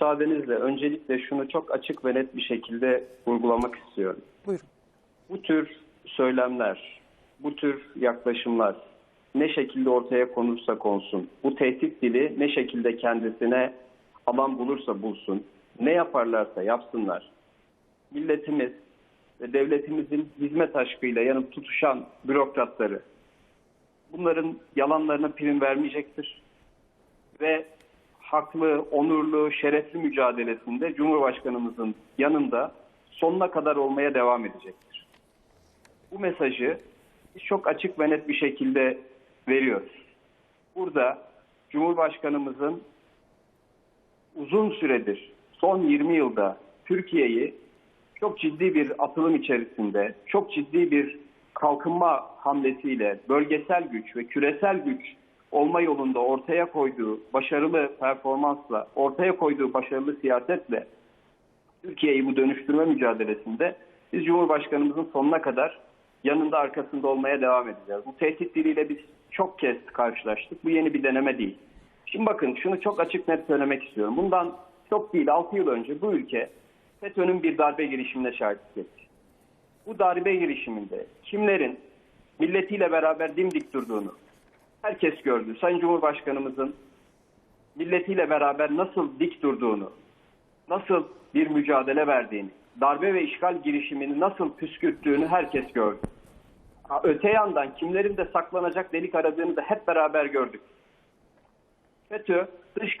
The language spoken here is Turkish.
müsaadenizle öncelikle şunu çok açık ve net bir şekilde vurgulamak istiyorum. Buyurun. Bu tür söylemler, bu tür yaklaşımlar ne şekilde ortaya konursa konsun, bu tehdit dili ne şekilde kendisine alan bulursa bulsun, ne yaparlarsa yapsınlar, milletimiz ve devletimizin hizmet aşkıyla yanıp tutuşan bürokratları bunların yalanlarına prim vermeyecektir. Ve haklı, onurlu, şerefli mücadelesinde Cumhurbaşkanımızın yanında sonuna kadar olmaya devam edecektir. Bu mesajı çok açık ve net bir şekilde veriyoruz. Burada Cumhurbaşkanımızın uzun süredir, son 20 yılda Türkiye'yi çok ciddi bir atılım içerisinde, çok ciddi bir kalkınma hamlesiyle bölgesel güç ve küresel güç olma yolunda ortaya koyduğu başarılı performansla, ortaya koyduğu başarılı siyasetle Türkiye'yi bu dönüştürme mücadelesinde biz Cumhurbaşkanımızın sonuna kadar yanında arkasında olmaya devam edeceğiz. Bu tehdit diliyle biz çok kez karşılaştık. Bu yeni bir deneme değil. Şimdi bakın şunu çok açık net söylemek istiyorum. Bundan çok değil 6 yıl önce bu ülke FETÖ'nün bir darbe girişimine şahitlik etti. Bu darbe girişiminde kimlerin milletiyle beraber dimdik durduğunu herkes gördü. Sayın Cumhurbaşkanımızın milletiyle beraber nasıl dik durduğunu, nasıl bir mücadele verdiğini, darbe ve işgal girişimini nasıl püskürttüğünü herkes gördü. Öte yandan kimlerin de saklanacak delik aradığını da hep beraber gördük. FETÖ dış